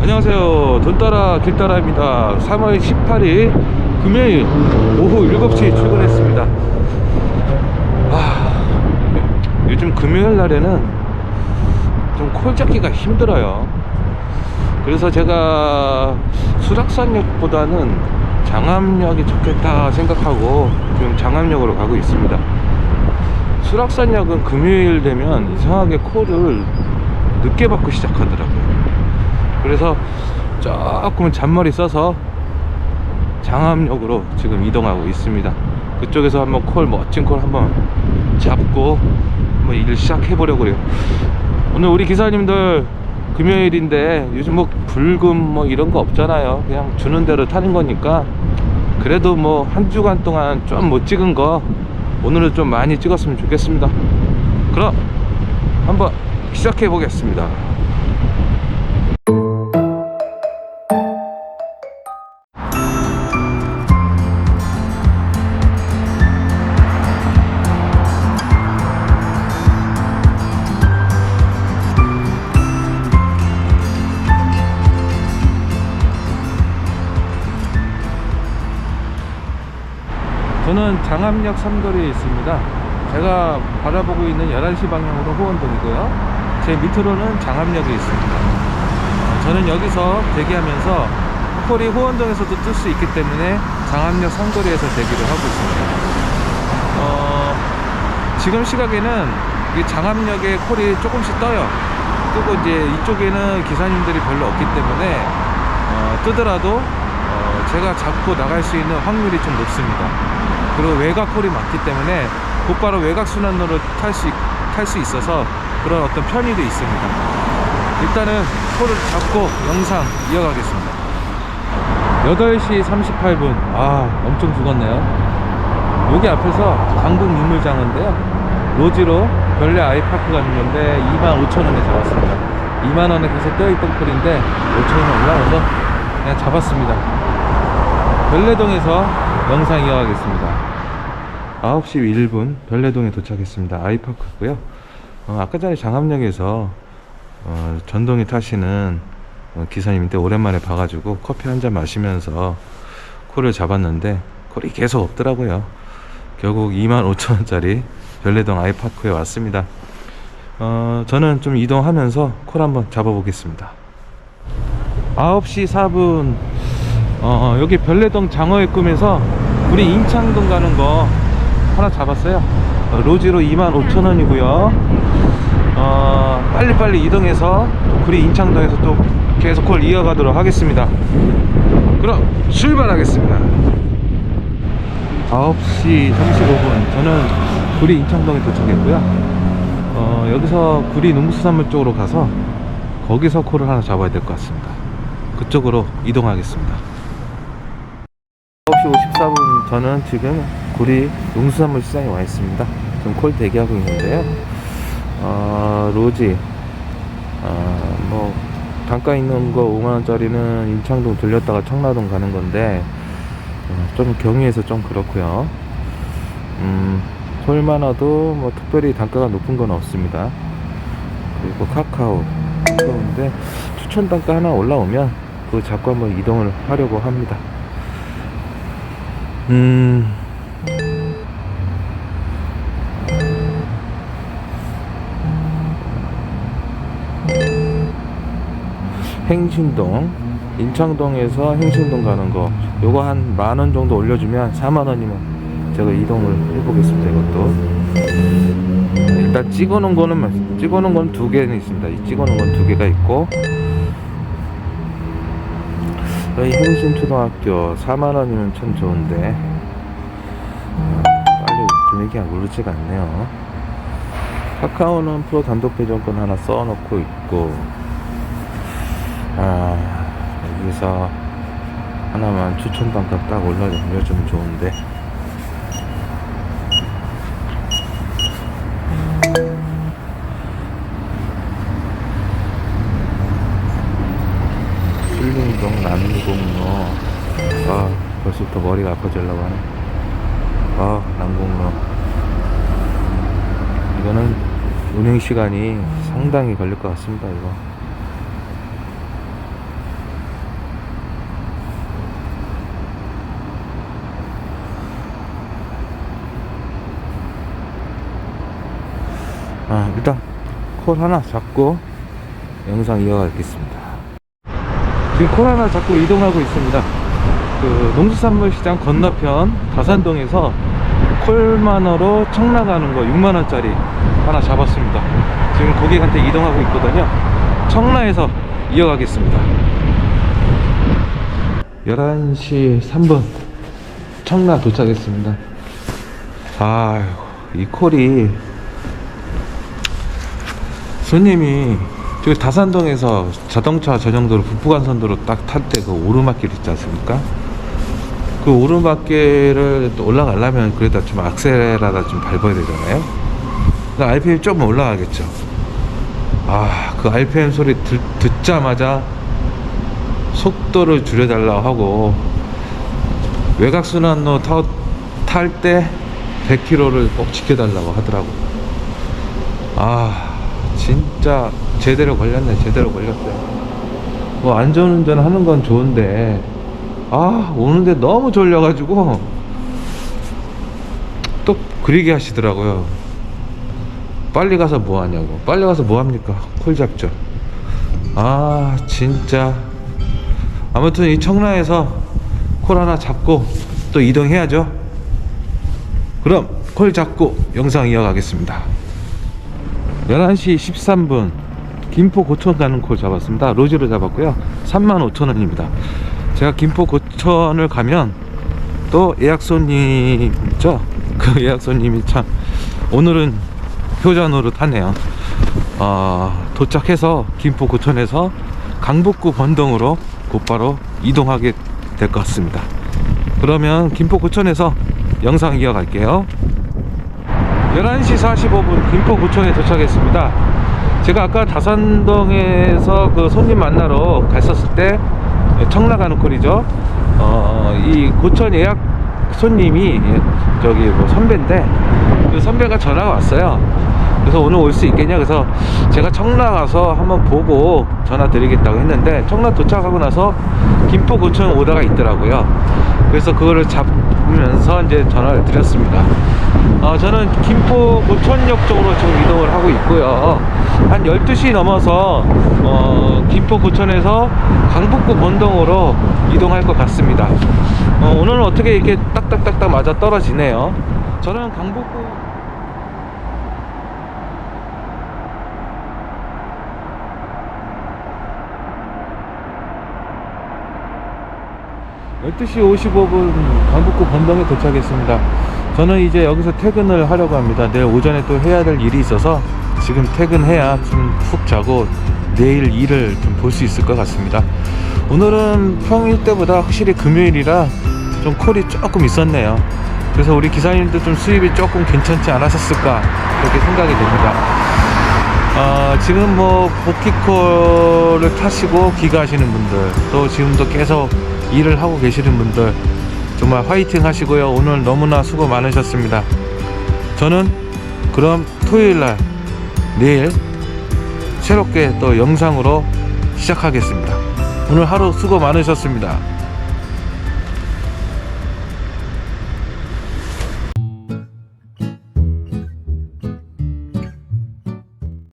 안녕하세요. 돈 따라 길 따라입니다. 3월 18일 금요일 오후 7시 출근했습니다. 아, 요즘 금요일 날에는 좀 콜 잡기가 힘들어요. 그래서 제가 수락산역보다는 장암역이 좋겠다 생각하고 지금 장암역으로 가고 있습니다. 수락산역은 금요일 되면 이상하게 콜을 늦게 받고 시작하더라고요. 그래서 조금 잔머리 써서 장암역으로 지금 이동하고 있습니다. 그쪽에서 한번 콜 멋진 콜 한번 잡고 한번 일 시작해 보려고 그래요. 오늘 우리 기사님들 금요일인데 요즘 뭐 불금 뭐 이런 거 없잖아요. 그냥 주는 대로 타는 거니까 그래도 뭐 한 주간 동안 좀 못 찍은 거 오늘은 좀 많이 찍었으면 좋겠습니다. 그럼 한번 시작해 보겠습니다. 저는 장암역 삼거리에 있습니다. 제가 바라보고 있는 11시 방향으로 호원동이고요. 제 밑으로는 장암역이 있습니다. 어, 저는 여기서 대기하면서 콜이 호원동에서도 뜰 수 있기 때문에 장암역 삼거리에서 대기를 하고 있습니다. 어, 지금 시각에는 이 장암역에 콜이 조금씩 떠요. 뜨고 이제 이쪽에는 기사님들이 별로 없기 때문에 어, 뜨더라도 어, 제가 잡고 나갈 수 있는 확률이 좀 높습니다. 그리고 외곽 콜이 많기 때문에 곧바로 외곽 순환로를 탈 수 탈 수 있어서 그런 어떤 편의도 있습니다. 일단은 콜을 잡고 영상 이어가겠습니다. 8시 38분. 아, 엄청 죽었네요. 여기 앞에서 강북 민물장어인데요. 로지로 별내 아이파크 가는 건데 25,000원에 잡았습니다. 2만원에 계속 떠있던 콜인데 5,000원 올라와서 그냥 잡았습니다. 별내동에서 영상 이어가겠습니다. 9시 1분 별내동에 도착했습니다. 아이파크고요. 어, 아까 전에 장암역에서 어, 전동이 타시는 어, 기사님인데 오랜만에 봐가지고 커피 한 잔 마시면서 콜을 잡았는데 콜이 계속 없더라고요. 결국 25,000원짜리 별내동 아이파크에 왔습니다. 어, 저는 좀 이동하면서 콜 한번 잡아보겠습니다. 9시 4분 어, 여기 별내동 장어의 꿈에서 우리 인창동 가는 거 하나 잡았어요. 어, 로지로 25,000원이고요. 어, 빨리빨리 이동해서 구리 인창동에서 또 계속 콜 이어가도록 하겠습니다. 그럼 출발하겠습니다. 9시 35분 저는 구리 인창동에 도착했고요. 어, 여기서 구리 농수산물 쪽으로 가서 거기서 콜을 하나 잡아야 될 것 같습니다. 그쪽으로 이동하겠습니다. 9시 54분 저는 지금 구리 농수산물 시장에 와 있습니다. 지금 콜 대기하고 있는데요. 어, 로지, 어, 뭐, 단가 있는 거 5만원짜리는 인창동 들렸다가 청라동 가는 건데, 어, 좀 경유해서 좀 그렇고요 음, 콜마나도 뭐 특별히 단가가 높은 건 없습니다. 그리고 카카오, 카카오인데, 추천 단가 하나 올라오면, 그거 잡고 한번 이동을 하려고 합니다. 음, 행신동 인창동에서 행신동 가는 거 요거 한 만 원 정도 올려주면 4만 원이면 제가 이동을 해보겠습니다 이것도. 일단 찍어놓은 거는 찍어놓은 건 두 개는 있습니다. 이 찍어놓은 건 두 개가 있고. 여기 행신초등학교 4만 원이면 참 좋은데. 빨리 금액이 오르지가 않네요. 카카오는 프로 단독 배정권 하나 써놓고 있고 아, 여기서 하나만 추천 단가 딱 올려주면 좋은데. 신림동 남공로. 아, 벌써부터 머리가 아파지려고 하네. 아, 남공로. 이거는 운행 시간이 상당히 걸릴 것 같습니다, 이거. 콜 하나 잡고 영상 이어가겠습니다. 지금 콜 하나 잡고 이동하고 있습니다. 그 농수산물 시장 건너편 다산동에서 콜만으로 청라가는 거 6만원짜리 하나 잡았습니다. 지금 고객한테 이동하고 있거든요. 청라에서 이어가겠습니다. 11시 3분 청라 도착했습니다. 아유, 이 콜이 손님이 저기 다산동에서 자동차 전용도로 북부간선도로 딱 탈 때 그 오르막길 있지 않습니까? 그 오르막길을 또 올라가려면 그래도 좀 악셀에라다 좀 밟아야 되잖아요. 그 RPM 조금 올라가겠죠. 아, 그 RPM 소리 듣, 듣자마자 속도를 줄여달라고 하고 외곽순환로 탈 때 100km를 꼭 지켜달라고 하더라고. 아, 진짜 제대로 걸렸네, 제대로 걸렸어요. 뭐 안전운전 하는 건 좋은데, 아, 오는데 너무 졸려가지고 또 그리게 하시더라고요. 빨리 가서 뭐 하냐고. 빨리 가서 뭐 합니까? 콜 잡죠. 아, 진짜. 아무튼 이 청라에서 콜 하나 잡고 또 이동해야죠. 그럼 콜 잡고 영상 이어가겠습니다. 11시 13분 김포 고천 가는 콜 잡았습니다. 로지로 잡았고요. 35,000원입니다. 제가 김포 고천을 가면 또 예약 손님 있죠? 그 예약 손님이 참 오늘은 효자 노릇 하네요. 어, 도착해서 김포 고천에서 강북구 번동으로 곧바로 이동하게 될 것 같습니다. 그러면 김포 고천에서 영상 이어갈게요. 11시 45분 김포 구청에 도착했습니다. 제가 아까 다산동에서 그 손님 만나러 갔었을 때 청라 가는 콜이죠. 어, 이 고천 예약 손님이 저기 뭐 선배인데 그 선배가 전화가 왔어요. 그래서 오늘 올 수 있겠냐 그래서 제가 청라 가서 한번 보고 전화 드리겠다고 했는데 청라 도착하고 나서 김포 고천 오다가 있더라고요. 그래서 그거를 잡으면서 이제 전화를 드렸습니다. 어, 저는 김포 고천역 쪽으로 지금 이동을 하고 있고요. 한 12시 넘어서 어, 김포 고천에서 강북구 본동으로 이동할 것 같습니다. 어, 오늘은 어떻게 이렇게 딱딱딱딱 맞아 떨어지네요. 저는 강북구 12시 55분 강북구 번동에 도착했습니다. 저는 이제 여기서 퇴근을 하려고 합니다. 내일 오전에 또 해야 될 일이 있어서 지금 퇴근해야 좀 푹 자고 내일 일을 좀 볼 수 있을 것 같습니다. 오늘은 평일 때보다 확실히 금요일이라 좀 콜이 조금 있었네요. 그래서 우리 기사님도 좀 수입이 조금 괜찮지 않았었을까 그렇게 생각이 됩니다. 어, 지금 뭐 복귀콜을 타시고 귀가하시는 분들 또 지금도 계속 일을 하고 계시는 분들 정말 화이팅 하시고요. 오늘 너무나 수고 많으셨습니다. 저는 그럼 토요일 날 내일 새롭게 또 영상으로 시작하겠습니다. 오늘 하루 수고 많으셨습니다